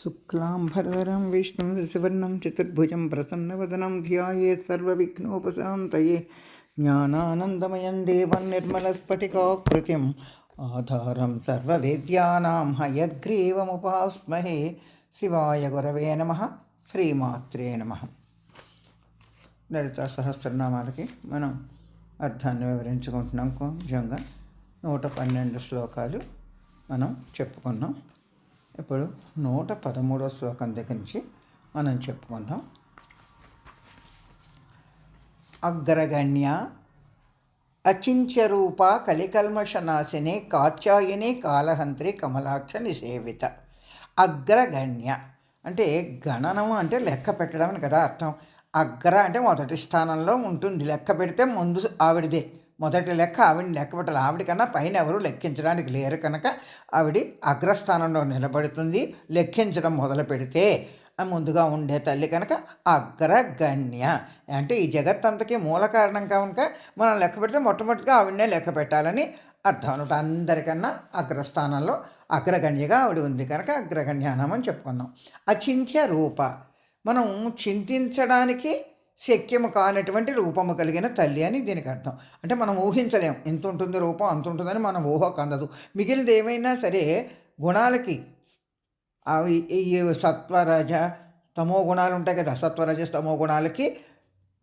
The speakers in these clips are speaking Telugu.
శుక్లాంబరధరం విష్ణు శివర్ణం చతుర్భుజం ప్రసన్నవదనం ధ్యాయేత్ సర్వవిఘ్నోపశాంతయే జ్ఞానానందమయం దేవం నిర్మలస్ఫటికాకృతిం ఆధారం సర్వవేద్యానాం హయగ్రీవముపాస్మహే శివాయ గురవే నమ శ్రీమాత్రే నమ లలితా సహస్రనామాలకి మనం అర్థాన్ని వివరించుకుంటున్నాం. కొంచెంగా నూట పన్నెండు శ్లోకాలు మనం చెప్పుకున్నాం. ఇప్పుడు నూట పదమూడో శ్లోకం దగ్గర నుంచి మనం చెప్పుకుందాం. అగ్రగణ్య అచింత్యరూప కలికల్మషనాశిని కాత్యాయని కాలహంత్రి కమలాక్ష నిసేవిత. అగ్రగణ్య అంటే గణనం అంటే లెక్క పెట్టడం అని కదా అర్థం. అగ్ర అంటే మొదటి స్థానంలో ఉంటుంది. లెక్క పెడితే ముందు ఆవిడదే. మొదటి లెక్క ఆవిడని లెక్క పెట్టాలి పైన ఎవరు లెక్కించడానికి లేరు కనుక ఆవిడ అగ్రస్థానంలో నిలబడుతుంది. లెక్కించడం మొదలు పెడితే ముందుగా ఉండే తల్లి కనుక అగ్రగణ్య. అంటే ఈ జగత్తంతకి మూల కారణం కనుక మనం లెక్క పెడితే మొట్టమొదటిగా ఆవిడనే లెక్క పెట్టాలని అర్థం అనమాట. అందరికన్నా అగ్రస్థానంలో అగ్రగణ్యగా ఆవిడ ఉంది కనుక అగ్రగణ్యానం చెప్పుకున్నాం. అచింత్య రూప. మనం చింతించడానికి శక్యము కానటువంటి రూపము కలిగిన తల్లి అని దీనికి అర్థం. అంటే మనం ఊహించలేం. ఎంత ఉంటుంది రూపం అంత ఉంటుందని మనం ఊహకు అందదు మిగిలినది ఏమైనా సరే గుణాలకి అవి ఈ సత్వరజ తమో గుణాలు ఉంటాయి కదా సత్వరజ తమో గుణాలకి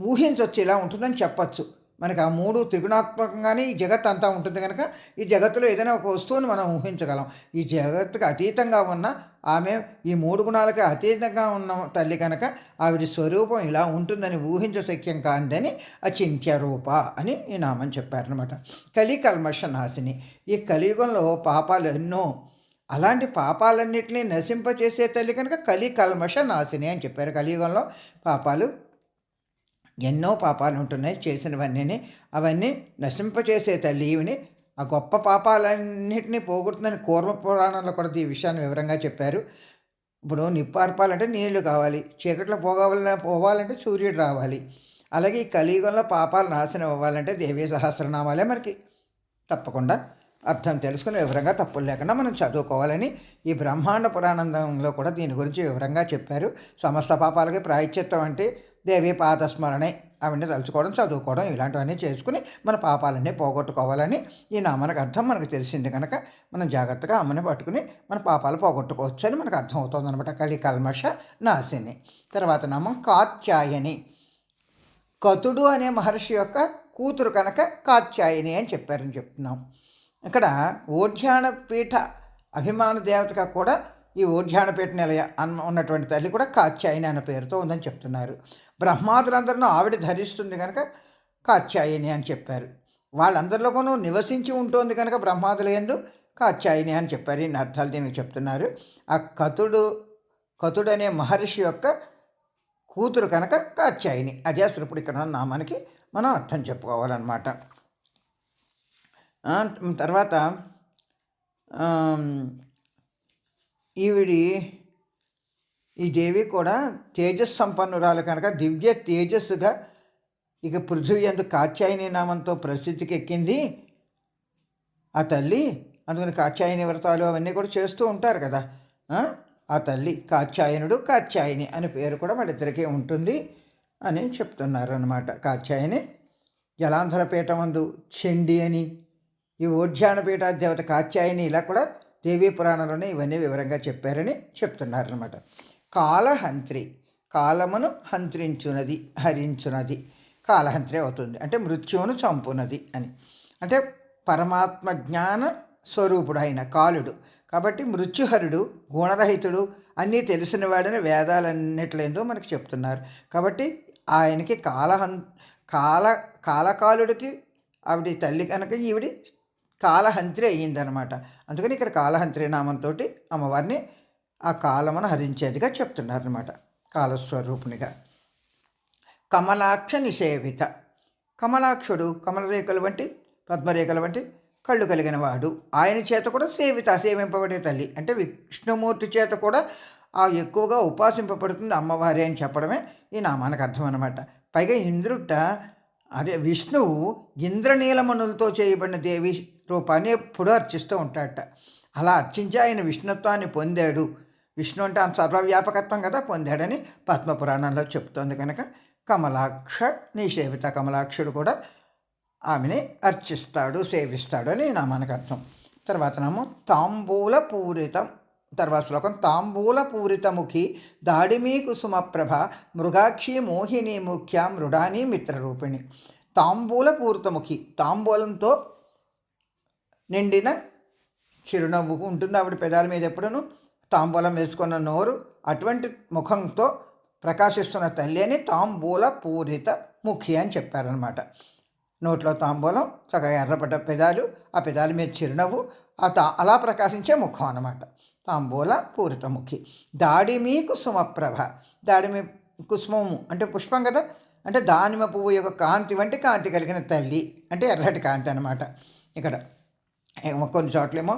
ఊహించవచ్చు ఇలా ఉంటుందని చెప్పచ్చు. మనకి ఆ మూడు త్రిగుణాత్మకంగానే ఈ జగత్ అంతా ఉంటుంది కనుక ఈ జగత్తులో ఏదైనా ఒక వస్తువుని మనం ఊహించగలం. ఈ జగత్తుకు అతీతంగా ఉన్న ఆమె ఈ మూడు గుణాలకి అతీతంగా ఉన్న తల్లి కనుక ఆవిడ స్వరూపం ఇలా ఉంటుందని ఊహించశక్యం కాందని అచింత్య రూప అని ఈ నామని చెప్పారనమాట కలి కల్మష నాశిని ఈ కలియుగంలో పాపాలు ఎన్నో. అలాంటి పాపాలన్నింటినీ నశింపచేసే తల్లి కనుక కలి కల్మష నాశిని అని చెప్పారు. కలియుగంలో పాపాలు ఎన్నో పాపాలు ఉంటున్నాయి చేసినవన్నీ అవన్నీ నశింపచేసే తల్లి ఈవిని ఆ గొప్ప పాపాలన్నింటినీ పోగొడుతుందని కూర్మ పురాణంలో కూడా ఈ విషయాన్ని వివరంగా చెప్పారు. ఇప్పుడు నిప్పార్పాలంటే నీళ్ళు కావాలి చీకట్లో పోగాల పోవాలంటే సూర్యుడు రావాలి. అలాగే ఈ కలియుగంలో పాపాలు నాశనం అవ్వాలంటే దేవీ సహస్రనామాలే మనకి తప్పకుండా అర్థం తెలుసుకుని వివరంగా తప్పులు లేకుండా మనం చదువుకోవాలని ఈ బ్రహ్మాండ పురాణంలో కూడా దీని గురించి వివరంగా చెప్పారు. సమస్త పాపాలకి ప్రాయశ్చిత్తం అంటే దేవి పాదస్మరణే అవన్నీ తలుచుకోవడం చదువుకోవడం ఇలాంటివన్నీ చేసుకుని మన పాపాలన్నీ పోగొట్టుకోవాలని ఈ నామానికి అర్థం మనకు తెలిసింది కనుక మనం జాగ్రత్తగా అమ్మని పట్టుకుని మన పాపాలు పోగొట్టుకోవచ్చు అని మనకు అర్థం అవుతుంది అనమాట కలి కల్మష నాశిని తర్వాత నామం కాత్యాయని. కతుడు అనే మహర్షి యొక్క కూతురు కనుక కాత్యాయని అని చెప్పారని చెప్తున్నాం. ఇక్కడ ఓఢ్యానపీఠ అభిమాన దేవతగా కూడా ఈ ఓఢ్యానపీఠ నిలయ అన్న ఉన్నటువంటి తల్లి కూడా కాత్యాయని అనే పేరుతో ఉందని చెప్తున్నారు. బ్రహ్మాదులందరినూ ఆవిడ ధరిస్తుంది కనుక కాత్యాయని అని చెప్పారు. వాళ్ళందరిలోనూ నివసించి ఉంటుంది కనుక బ్రహ్మాదుల ఎందు కాత్యాయని అని చెప్పారు. ఈ అర్థాలు దీనికి చెప్తున్నారు. ఆ కతుడు కతుడు అనే మహర్షి యొక్క కూతురు కనుక కాత్యాయని అదే అసలు ఇప్పుడు ఇక్కడ ఉన్న నామానికి మనం అర్థం చెప్పుకోవాలన్నమాట. తర్వాత ఈవిడి ఈ దేవి కూడా తేజస్ సంపన్నురాలు కనుక దివ్య తేజస్సుగా ఇక పృథ్వీ అందు కాత్యాయని నామంతో ప్రసిద్ధికి ఎక్కింది ఆ తల్లి అందుకని కాత్యాయని వ్రతాలు అవన్నీ కూడా చేస్తూ ఉంటారు కదా. ఆ? తల్లి కాత్యాయనుడు కాత్యాయని అనే పేరు కూడా వాళ్ళిద్దరికీ ఉంటుంది అని చెప్తున్నారు అనమాట కాత్యాయని. జలాంధ్రపీఠ అందు చెండి అని ఈ ఓఢ్యానపీఠ దేవత కాత్యాయని ఇలా కూడా దేవీ పురాణంలోనే ఇవన్నీ వివరంగా చెప్పారని చెప్తున్నారనమాట కాలహంత్రి కాలమును హంత్రించునది హరించునది. కాలహంత్రి అవుతుంది. అంటే మృత్యువును చంపునది అని. అంటే పరమాత్మ జ్ఞాన స్వరూపుడు అయిన కాలుడు. కాబట్టి మృత్యుహరుడు గుణరహితుడు అన్నీ తెలిసిన వాడని వేదాలన్నిట్లేందో మనకు చెప్తున్నారు. కాబట్టి ఆయనకి కాలహం కాల కాలకాలుడికి ఆవిడ తల్లి కనుక ఈవిడి కాలహంత్రి అయ్యిందనమాట. అందుకని ఇక్కడ కాలహంత్రి నామంతో అమ్మవారిని ఆ కాలమును హరించేదిగా చెప్తున్నారనమాట కాలస్వరూపునిగా. కమలాక్ష నిషేవిత. కమలాక్షుడు కమలరేఖలు వంటి పద్మరేఖల వంటి కళ్ళు కలిగిన వాడు. ఆయన చేత కూడా సేవిత సేవింపబడే తల్లి. అంటే విష్ణుమూర్తి చేత కూడా ఆ ఎక్కువగా ఉపాసింపబడుతుంది అమ్మవారి అని చెప్పడమే ఈ నామానికి అర్థం అనమాట పైగా ఇంద్రుట అదే విష్ణువు ఇంద్రనీలమణులతో చేయబడిన దేవి రూపాన్ని ఎప్పుడూ అర్చిస్తూ ఉంటాడట. అలా అర్చించి ఆయన విష్ణుత్వాన్ని పొందాడు. విష్ణు అంటే అంత సర్వవ్యాపకత్వం కదా పొందాడని పద్మపురాణంలో చెప్తోంది కనుక కమలాక్ష నీ సేవిత కమలాక్షుడు కూడా ఆమెని అర్చిస్తాడు సేవిస్తాడు అని నామానికి అర్థం. తర్వాత నాము తాంబూల పూరితం తర్వాత శ్లోకం తాంబూల పూరితముఖి దాడిమీ కుసుమప్రభ మృగాక్షి మోహిని ముఖ్య మృడాని మిత్రరూపిణి. తాంబూల పూరితముఖి తాంబూలంతో నిండిన చిరునవ్వు ఉంటుంది ఆవిడ పెదాల మీద ఎప్పుడూ తాంబూలం వేసుకున్న నోరు అటువంటి ముఖంతో ప్రకాశిస్తున్న తల్లి అని తాంబూల పూరిత ముఖి అని చెప్పారనమాట నోట్లో తాంబూలం చక్కగా ఎర్రపడ్డ పెదాలు ఆ పెదాల మీద చిరునవ్వు ఆ తా అలా ప్రకాశించే ముఖం అన్నమాట. తాంబూల పూరిత ముఖి. దాడిమి కుసుమప్రభ. దాడిమి కుసుమము అంటే పుష్పం కదా? అంటే దానిమ పువ్వు యొక్క కాంతి వంటి కాంతి కలిగిన తల్లి. అంటే ఎర్రటి కాంతి అనమాట ఇక్కడ కొన్ని చోట్లేమో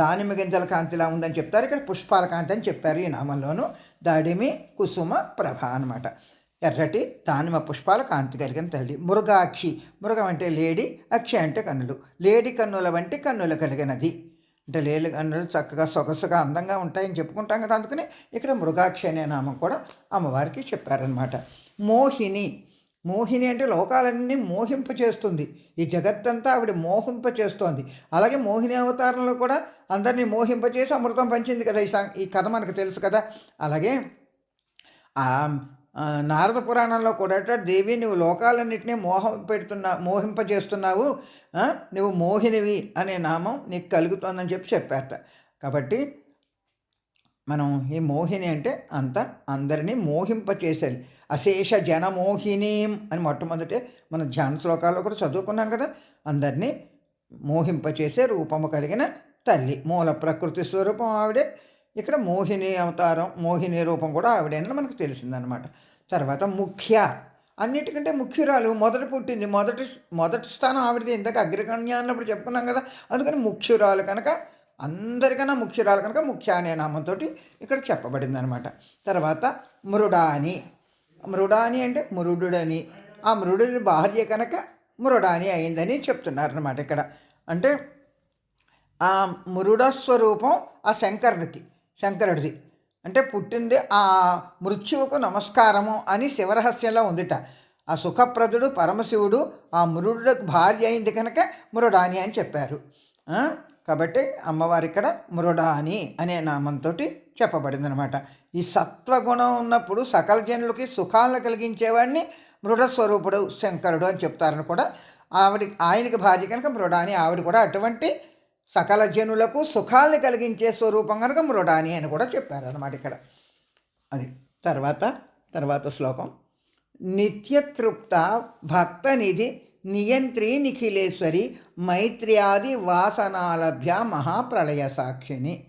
దానిమ్మ గింజల కాంతిలా ఉందని చెప్తారు. ఇక్కడ పుష్పాల కాంతి అని చెప్పారు ఈ నామంలోను. దాడిమి కుసుమ ప్రభ అనమాట ఎర్రటి దానిమ్మ పుష్పాల కాంతి కలిగిన తల్లి. మృగాక్షి. మృగం అంటే లేడి అక్షి అంటే కన్నులు. లేడి కన్నుల వంటి కన్నులు కలిగినది. అంటే లేడి కన్నులు చక్కగా సొగసుగా అందంగా ఉంటాయని చెప్పుకుంటాం కదా అందుకని ఇక్కడ మృగాక్షి అనే నామం కూడా అమ్మవారికి చెప్పారనమాట మోహిని. మోహిని అంటే లోకాలన్నీ మోహింప చేస్తుంది. ఈ జగత్తంతా ఆవిడ మోహింప చేస్తోంది. అలాగే మోహిని అవతారంలో కూడా అందరినీ మోహింప చేసి అమృతం పంచింది కదా. ఈ ఈ కథ మనకు తెలుసు కదా. అలాగే నారద పురాణంలో కూడా దేవి నువ్వు లోకాలన్నింటినీ మోహం పెడుతున్నా మోహింపజేస్తున్నావు నువ్వు మోహినివి అనే నామం నీకు కలుగుతుందని చెప్పి చెప్పారట. కాబట్టి మనం ఈ మోహిని అంటే అంత అందరినీ మోహింపచేసేది అశేష జనమోహినీం అని మొట్టమొదటే మన ధ్యాన శ్లోకాల్లో కూడా చదువుకున్నాం కదా. అందరినీ మోహింపచేసే రూపము కలిగిన తల్లి మూల ప్రకృతి స్వరూపం ఆవిడే. ఇక్కడ మోహిని అవతారం మోహిని రూపం కూడా ఆవిడేనని మనకు తెలిసిందనమాట. తర్వాత ముఖ్య అన్నిటికంటే ముఖ్యురాలు మొదట పుట్టింది మొదటి మొదటి స్థానం ఆవిడది. ఇందాక అగ్రగణ్య అన్నప్పుడు చెప్పుకున్నాం కదా. అందుకని ముఖ్యురాలు కనుక అందరికన్నా ముఖ్యురాలు కనుక ముఖ్య అనే నామంతో ఇక్కడ చెప్పబడింది అనమాట తర్వాత మృడాని. మృడాని అంటే మృడుడని. ఆ మృడుడి భార్య కనుక మృడాని అయిందని చెప్తున్నారనమాట ఇక్కడ. అంటే ఆ మృడ స్వరూపం ఆ శంకరుడికి శంకరుడిది. అంటే పుట్టింది ఆ మృత్యువుకు నమస్కారము అని శివరహస్యంలో ఉందిట. ఆ సుఖప్రదుడు పరమశివుడు ఆ మృడుడికి భార్య అయింది కనుక మృడాని అని చెప్పారు. కాబట్టి అమ్మవారి ఇక్కడ మృడాని అనే నామంతో చెప్పబడిందనమాట. ఈ సత్వగుణం ఉన్నప్పుడు సకల జనులకి సుఖాలను కలిగించేవాడిని మృడ స్వరూపుడు శంకరుడు అని చెప్తారని కూడా ఆవిడ ఆయనకి భార్య కనుక మృడాని ఆవిడ కూడా అటువంటి సకల జనులకు సుఖాలను కలిగించే స్వరూపం కనుక మృడాని అని కూడా చెప్పారనమాట ఇక్కడ. అది తర్వాత తర్వాత శ్లోకం. నిత్యతృప్త భక్తనిధి నియంత్రి నిఖిలేశ్వరి మైత్ర్యాది వాసనాలభ్య మహాప్రళయ సాక్షిని.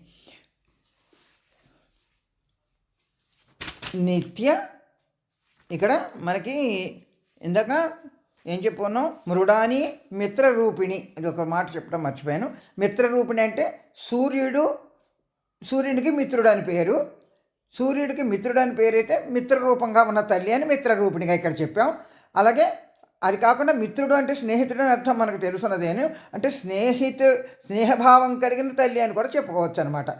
నిత్య ఇక్కడ మనకి ఇందాక ఏం చెప్పుకున్నాం మృడాని మిత్రరూపిణి. ఇది ఒక మాట చెప్పడం మర్చిపోయాను. మిత్రరూపిణి అంటే సూర్యుడు సూర్యునికి మిత్రుడు అని పేరు. సూర్యుడికి మిత్రుడు అని పేరు అయితే మిత్రరూపంగా ఉన్న తల్లి అని మిత్రరూపిణిగా ఇక్కడ చెప్పాం. అలాగే అది కాకుండా మిత్రుడు అంటే స్నేహితుడు అని అర్థం మనకు తెలుసున్నదేను అంటే స్నేహితు స్నేహభావం కలిగిన తల్లి అని కూడా చెప్పుకోవచ్చు అనమాట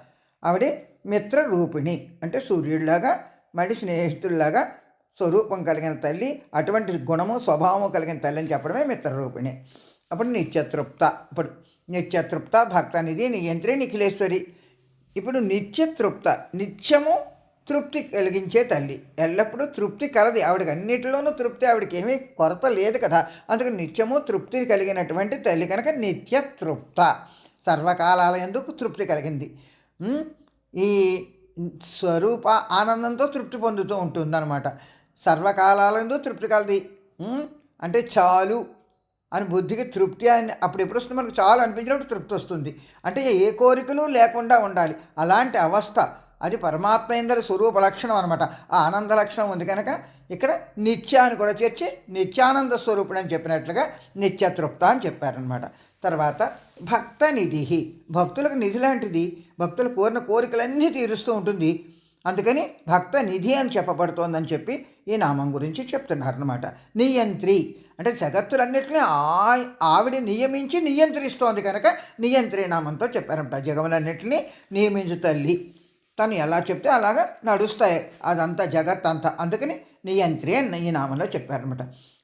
ఆవిడ మిత్రరూపిణి అంటే సూర్యుడిలాగా మళ్ళీ స్నేహితుడిలాగా స్వరూపం కలిగిన తల్లి అటువంటి గుణము స్వభావము కలిగిన తల్లి అని చెప్పడమే మిత్రరూపిణి. అప్పుడు నిత్యతృప్త ఇప్పుడు నిత్యతృప్త భక్తనిధి నియంత్రి నిఖిలేశ్వరి. ఇప్పుడు నిత్యతృప్త నిత్యము తృప్తి కలిగించే తల్లి. ఎల్లప్పుడూ తృప్తి కలది. ఆవిడకి అన్నిటిలోనూ తృప్తి ఆవిడకి ఏమీ కొరత లేదు కదా. అందుకని నిత్యము తృప్తి కలిగినటువంటి తల్లి కనుక నిత్య తృప్త. సర్వకాలాల ఎందుకు తృప్తి కలిగింది? ఈ స్వరూప ఆనందంతో తృప్తి పొందుతూ ఉంటుందన్నమాట. ఎందుకు తృప్తి కలది? అంటే చాలు అని బుద్ధికి తృప్తి అని అప్పుడు ఎప్పుడు వస్తుంది? మనకు చాలు అనిపించినప్పుడు తృప్తి వస్తుంది. అంటే ఏ కోరికలు లేకుండా ఉండాలి. అలాంటి అవస్థ అది పరమాత్మ ఇందరి స్వరూప లక్షణం అనమాట ఆ ఆనంద లక్షణం ఉంది కనుక ఇక్కడ నిత్య అని కూడా చేర్చి నిత్యానంద స్వరూపుడు అని చెప్పినట్లుగా నిత్యతృప్త అని చెప్పారనమాట తర్వాత భక్త నిధి భక్తులకు నిధి లాంటిది. భక్తులు కోరిన కోరికలన్నీ తీరుస్తూ ఉంటుంది. అందుకని భక్త నిధి అని చెప్పబడుతోందని చెప్పి ఈ నామం గురించి చెప్తున్నారనమాట నియంత్రి. అంటే జగత్తులన్నింటినీ ఆ ఆవిడ నియమించి నియంత్రిస్తోంది కనుక నియంత్రి నామంతో చెప్పారంట జగములన్నింటినీ నియమించు తల్లి. తను ఎలా చెప్తే అలాగా నడుస్తాయి. అదంతా జగత్ అంతా. అందుకని నియంత్రి అని ఈ నామంలో చెప్పారనమాట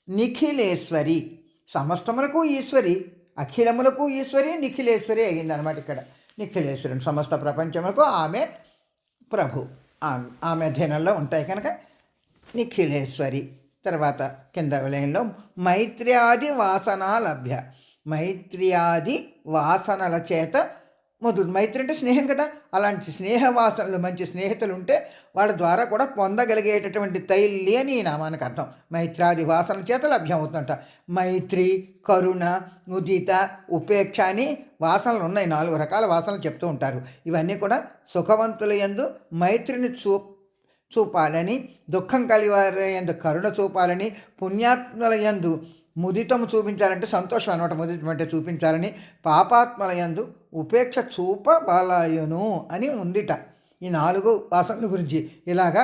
నిఖిలేశ్వరి. సమస్తములకు ఈశ్వరి. అఖిలములకు ఈశ్వరి నిఖిలేశ్వరి అయ్యిందనమాట ఇక్కడ. నిఖిలేశ్వరుని సమస్త ప్రపంచములకు ఆమె ప్రభు. ఆమె ఆమె అధీనంలో ఉంటాయి కనుక నిఖిలేశ్వరి. తర్వాత కింద విలయంలో మైత్ర్యాది వాసన లభ్య మైత్ర్యాది వాసనల చేత మొదలు మైత్రి అంటే స్నేహం కదా. అలాంటి స్నేహ వాసనలు మంచి స్నేహితులు ఉంటే వాళ్ళ ద్వారా కూడా పొందగలిగేటటువంటి తైలి అని ఈ నామానికి అర్థం. మైత్రాది వాసన చేత లభ్యం అవుతుందంట. మైత్రి కరుణ ఉదిత ఉపేక్ష అని వాసనలు ఉన్నాయి. నాలుగు రకాల వాసనలు చెప్తూ ఉంటారు. ఇవన్నీ కూడా సుఖవంతుల యందు మైత్రిని చూ చూపాలని దుఃఖం కలివారి ఎందు కరుణ చూపాలని పుణ్యాత్మల యందు ముదితము చూపించాలంటే సంతోషం అనమాట ముదితం అంటే చూపించాలని పాపాత్మలయందు ఉపేక్ష ఉపేక్ష చూపబలయును అని ఉందిట. ఈ నాలుగు వాసనల గురించి ఇలాగా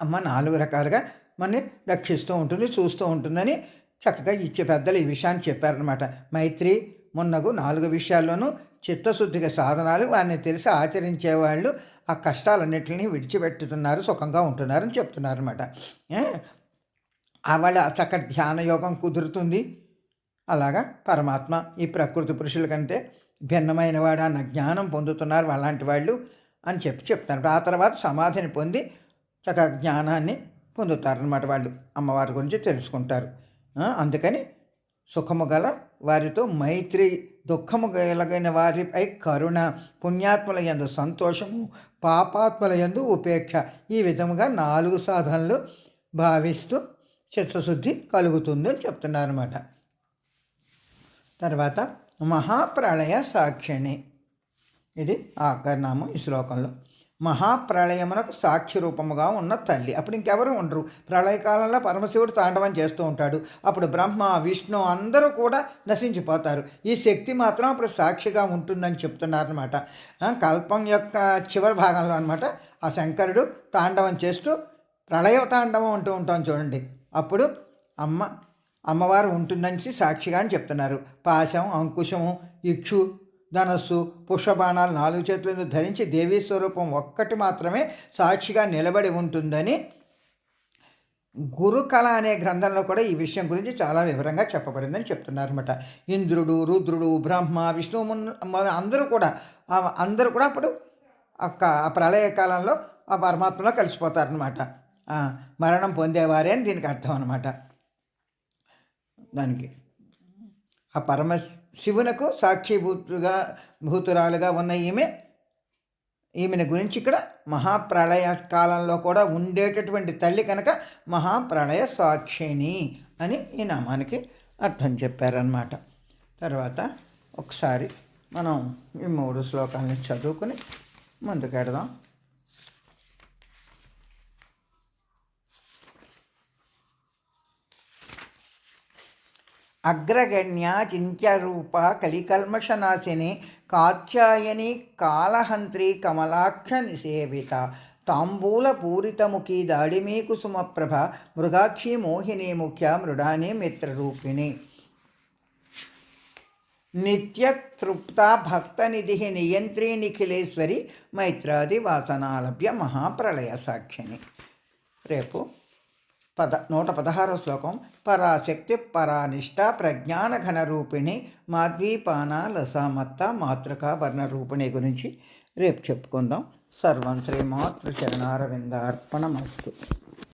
అమ్మ నాలుగు రకాలుగా మనని రక్షిస్తూ ఉంటుంది చూస్తూ ఉంటుందని చక్కగా ఇచ్చే పెద్దలు ఈ విషయాన్ని చెప్పారనమాట మైత్రి మున్నగు నాలుగు విషయాల్లోనూ చిత్తశుద్ధిగా సాధనాలు వారిని తెలిసి ఆచరించే వాళ్ళు ఆ కష్టాలన్నింటినీ విడిచిపెట్టుతున్నారు సుఖంగా ఉంటున్నారని చెప్తున్నారు అనమాట వాళ్ళ చక్కటి ధ్యానయోగం కుదురుతుంది. అలాగా పరమాత్మ ఈ ప్రకృతి పురుషుల కంటే భిన్నమైన వాడు అన్న జ్ఞానం పొందుతున్నారు అలాంటి వాళ్ళు అని చెప్పి చెప్తారు ఆ తర్వాత సమాధిని పొంది చక్క జ్ఞానాన్ని పొందుతారనమాట వాళ్ళు. అమ్మవారి గురించి తెలుసుకుంటారు. అందుకని సుఖము గల వారితో మైత్రి దుఃఖము కలిగిన వారిపై కరుణ పుణ్యాత్మల యందు సంతోషము పాపాత్మల యందు ఉపేక్ష ఈ విధముగా నాలుగు సాధనలు భావిస్తూ చిత్తశుద్ధి కలుగుతుంది అని చెప్తున్నారన్నమాట. తర్వాత మహాప్రళయ సాక్షిణి ఇది ఆకర్నామం ఈ శ్లోకంలో. మహాప్రళయమునకు సాక్షి రూపముగా ఉన్న తల్లి. అప్పుడు ఇంకెవరు ఉండరు? ప్రళయకాలంలో పరమశివుడు తాండవం చేస్తూ ఉంటాడు. అప్పుడు బ్రహ్మ విష్ణు అందరూ కూడా నశించిపోతారు. ఈ శక్తి మాత్రం అప్పుడు సాక్షిగా ఉంటుందని చెప్తున్నారనమాట కల్పం యొక్క చివరి భాగంలో అనమాట ఆ శంకరుడు తాండవం చేస్తూ ప్రళయ తాండవం అంటూ ఉంటాం చూడండి. అప్పుడు అమ్మ అమ్మవారు ఉంటుందని సాక్షిగా అని చెప్తున్నారు. పాశం అంకుశము ఇక్షు ధనస్సు పుష్పబాణాలు నాలుగు చేతులను ధరించి దేవీ స్వరూపం ఒక్కటి మాత్రమే సాక్షిగా నిలబడి ఉంటుందని గురుకళ అనే గ్రంథంలో కూడా ఈ విషయం గురించి చాలా వివరంగా చెప్పబడిందని చెప్తున్నారు అనమాట ఇంద్రుడు రుద్రుడు బ్రహ్మ విష్ణువు అందరూ కూడా అందరూ కూడా అప్పుడు ఆ ప్రళయ కాలంలో ఆ పరమాత్మలో కలిసిపోతారనమాట మరణం పొందేవారే అని దీనికి అర్థం అనమాట దానికి. ఆ పరమ శివునకు సాక్షిభూతుగా భూతురాలుగా ఉన్న ఈమె ఈమెను గురించి ఇక్కడ మహాప్రళయ కాలంలో కూడా ఉండేటటువంటి తల్లి కనుక మహాప్రళయ సాక్షిని అని ఈ నామానికి అర్థం చెప్పారనమాట తర్వాత ఒకసారి మనం ఈ మూడు శ్లోకాలని చదువుకుని ముందుకెడదాం. అగ్రగణ్య చింత్యరూప కలికల్మషనాశిని కాత్యాయని కాళహంత్రి కమలాక్ష నిసేవిత తాంబూలపూరితముఖి దాడిమీ కుసుమప్రభ మృగాక్షి మోహిని ముఖ్య మృడాని మిత్రరూపిణి నిత్యతృప్త భక్తనిధి నియంత్రీ నిఖిలేశ్వరి మైత్రాది వాసనాలభ్య మహాప్రళయ సాక్షిని రేపు పద నూట పదహారో శ్లోకం. పరాశక్తి పరానిష్ట ప్రజ్ఞానఘన రూపిణి మాద్వీపాన లసామత్త మాతృక వర్ణ రూపిణి గురించి రేపు చెప్పుకుందాం. సర్వం శ్రీ మాతృచరణారవిందార్పణమస్తు